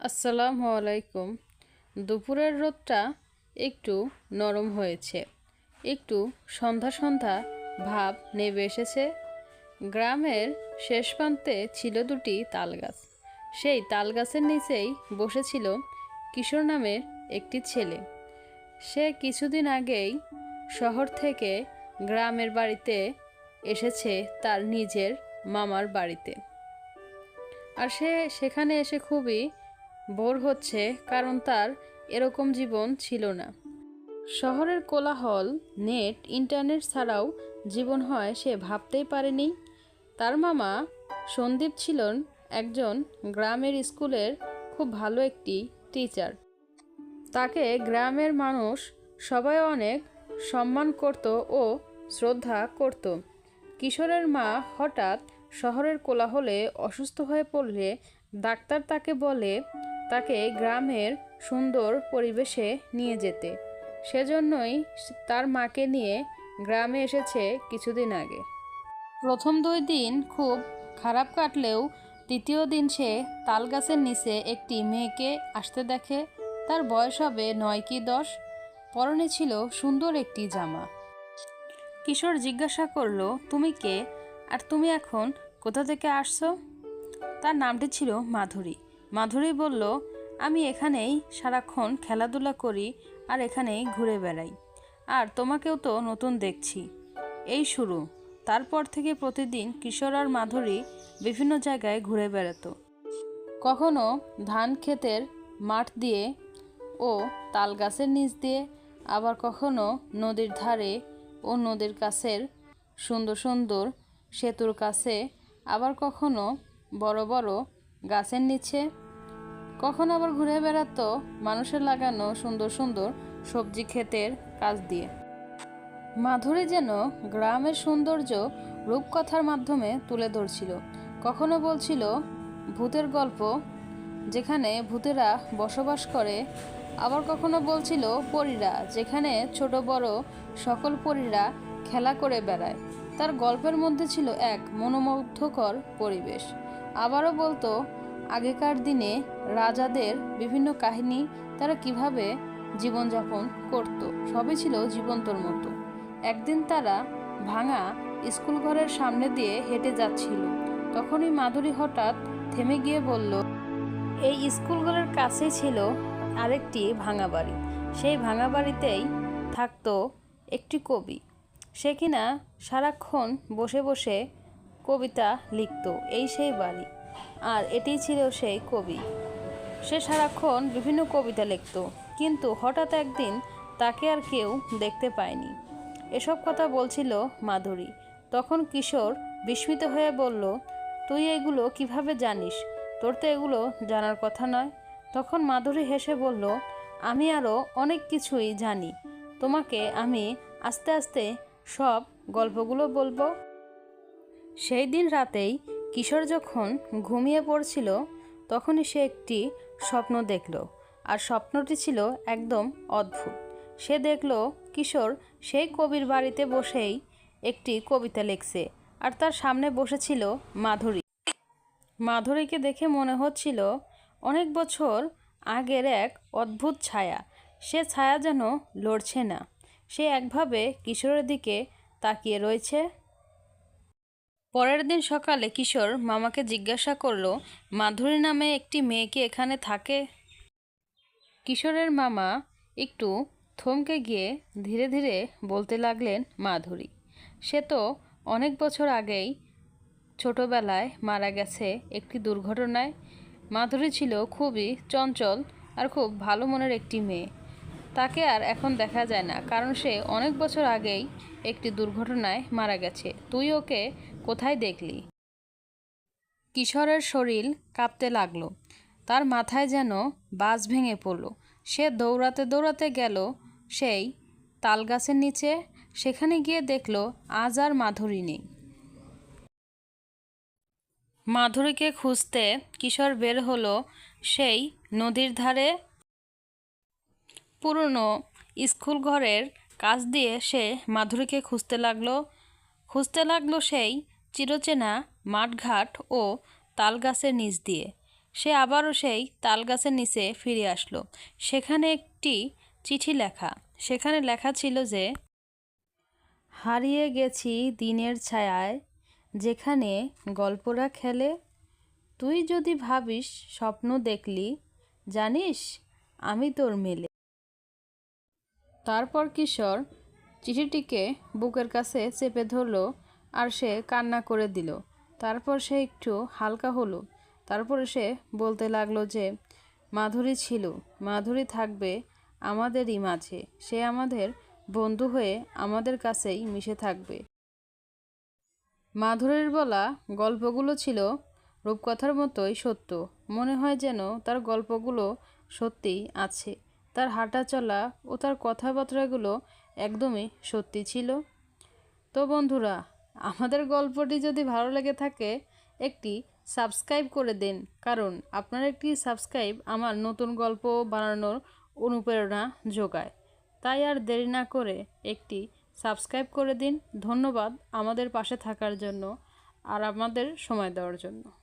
আসসালামু আলাইকুম। দুপুরের রোদটা একটু নরম হয়েছে। একটু সন্ধ্যা সন্ধ্যা ভাব নেমে এসেছে। গ্রামের শেষ প্রান্তে ছিল দুটি তালগাছ। সেই তালগাছের নিচেই বসেছিল কিশোর নামের একটি ছেলে। সে কিছুদিন আগেই শহর থেকে গ্রামের বাড়িতে এসেছে তার নিজের মামার বাড়িতে। আর সে সেখানে এসে খুবই বোর হচ্ছে কারণ তার এরকম জীবন ছিল না। শহরের কোলাহল, নেট, ইন্টারনেট ছাড়াও জীবন হয় সে ভাবতেই পারেনি। তার মামা সন্দীপ ছিলেন একজন গ্রামের স্কুলের খুব ভালো একটি টিচার। তাকে গ্রামের মানুষ সবাই অনেক সম্মান করত ও শ্রদ্ধা করত। কিশোরের মা হঠাৎ শহরের কোলাহলে অসুস্থ হয়ে পড়লে ডাক্তার তাকে বলে তাকে গ্রামের সুন্দর পরিবেশে নিয়ে যেতে। সেজন্যই তার মাকে নিয়ে গ্রামে এসেছে কিছুদিন আগে। প্রথম দুই দিন খুব খারাপ কাটলেও তৃতীয় দিন সে তালগাছের নিচে একটি মেয়েকে আসতে দেখে তার বয়স হবে নয় কি দশ। পরনে ছিল সুন্দর একটি জামা। কিশোর জিজ্ঞাসা করল, তুমি কে? আর তুমি এখন কোথা থেকে আসছো? তার নামটি ছিল মাধুরী। মাধুরী বলল, আমি এখানেই সারাক্ষণ খেলাধুলা করি আর এখানেই ঘুরে বেড়াই। আর তোমাকেও তো নতুন দেখছি। এই শুরু। তারপর থেকে প্রতিদিন কিশোর আর মাধুরী বিভিন্ন জায়গায় ঘুরে বেড়াতো। কখনো ধান ক্ষেতের মাঠ দিয়ে ও তাল গাছের নিচ দিয়ে, আবার কখনো নদীর ধারে ও নদীর কাছের সুন্দর সুন্দর সেতুর কাছে, আবার কখনো বড় বড় গাছের নিচে। কখনো আবার ঘুরে বেড়াতো মানুষের লাগানো সুন্দর সুন্দর সবজি ক্ষেতের কাজ দিয়ে। মাধুরী যেন গ্রামের সৌন্দর্য রূপকথার মাধ্যমে তুলে ধরছিল। কখনো বলছিল, ভূতের গল্প যেখানে ভূতেরা বসবাস করে। আবার কখনো বলছিল, পরীরা যেখানে ছোট বড় সকল পরীরা খেলা করে বেড়ায়। তার গল্পের মধ্যে ছিল এক মনোমুগ্ধকর পরিবেশ। আবারও বলতো, আগেকার দিনে রাজাদের বিভিন্ন কাহিনী তারা কীভাবে জীবনযাপন করত? সবই ছিল জীবন্তর মতো। একদিন তারা ভাঙা স্কুল ঘরের সামনে দিয়ে হেঁটে যাচ্ছিল। তখনই মাধুরী হঠাৎ থেমে গিয়ে বলল, এই স্কুল ঘরের কাছেই ছিল আরেকটি ভাঙা বাড়ি। সেই ভাঙা বাড়িতেই থাকতো একটি কবি। সে কিনা সারাক্ষণ বসে বসে কবিতা লিখত, এই সেই বাড়ি আর এটি ছিল সেই কবি। সে সারাক্ষণ বিভিন্ন কবিতা লিখত, কিন্তু হঠাৎ একদিন তাকে আর কেউ দেখতে পায়নি। এসব কথা বলছিল মাধুরী। তখন কিশোর বিস্মিত হয়ে বলল, তুই এগুলো কীভাবে জানিস? তোর তো এগুলো জানার কথা নয়। তখন মাধুরী হেসে বলল, আমি আরও অনেক কিছুই জানি। তোমাকে আমি আস্তে আস্তে সব গল্পগুলো বলব। সেই দিন রাতেই কিশোর যখন ঘুমিয়ে পড়ছিল, তখনই সে একটি স্বপ্ন দেখল। আর স্বপ্নটি ছিল একদম অদ্ভুত। সে দেখল কিশোর সেই কবির বাড়িতে বসেই একটি কবিতা লিখছে আর তার সামনে বসেছিল মাধুরী। মাধুরীকে দেখে মনে হচ্ছিল অনেক বছর আগের এক অদ্ভুত ছায়া। সে ছায়া যেন লড়ছে না। সে একভাবে কিশোরের দিকে তাকিয়ে রয়েছে পরের দিন সকালে কিশোর মামাকে জিজ্ঞাসা করল, মাধুরী নামে একটি মেয়েকে এখানে থাকে? কিশোরের মামা একটু থমকে গিয়ে ধীরে ধীরে বলতে লাগলেন, মাধুরী, সে তো অনেক বছর আগেই ছোটবেলায় মারা গেছে একটি দুর্ঘটনায়। মাধুরী ছিল খুবই চঞ্চল আর খুব ভালো মনের একটি মেয়ে। তাকে আর এখন দেখা যায় না, কারণ সে অনেক বছর আগেই একটি দুর্ঘটনায় মারা গেছে। তুই ওকে কোথায় দেখলি? কিশোরের শরীর কাঁপতে লাগল। তার মাথায় যেন বাজ ভেঙে পড়ল। সে দৌড়াতে দৌড়াতে গেল সেই তালগাছের নিচে। সেখানে গিয়ে দেখল আজ আর মাধুরী নেই। মাধুরীকে খুঁজতে কিশোর বের হলো সেই নদীর ধারে। পুরনো স্কুল ঘরের কাছ দিয়ে সে মাধুরীকে খুঁজতে লাগল। খুঁজতে লাগল সেই চিরচেনা, মাঠঘাট ও তালগাছের নিচ দিয়ে। সে আবারও সেই তালগাছের নিচে ফিরে আসলো। সেখানে একটি চিঠি লেখা। সেখানে লেখা ছিল যে, হারিয়ে গেছি দিনের ছায়ায়, যেখানে গল্পরা খেলে। তুই যদি ভাবিস স্বপ্ন দেখলি, জানিস আমি তোর মেলে। তারপর কিশোর চিঠিটিকে বুকের কাছে চেপে ধরলো আর সে কান্না করে দিল। তারপর সে একটু হালকা হলো। তারপরে সে বলতে লাগল যে, মাধুরী ছিল, মাধুরী থাকবে আমাদেরই মাঝে। সে আমাদের বন্ধু হয়ে আমাদের কাছেই মিশে থাকবে। মাধুরীর বলা গল্পগুলো ছিল রূপকথার মতোই সত্য। মনে হয় যেন তার গল্পগুলো সত্যিই আছে। তার হাঁটা চলা ও তার কথাবার্তাগুলো একদমই সত্যি ছিল। তো বন্ধুরা আমাদের গল্পটি যদি ভালো লেগে থাকে, একটি সাবস্ক্রাইব করে দিন। কারণ আপনার একটি সাবস্ক্রাইব আমার নতুন গল্প বানানোর অনুপ্রেরণা যোগায়। তাই আর দেরি না করে একটি সাবস্ক্রাইব করে দিন। ধন্যবাদ আমাদের পাশে থাকার জন্য আর আমাদের সময় দেওয়ার জন্য।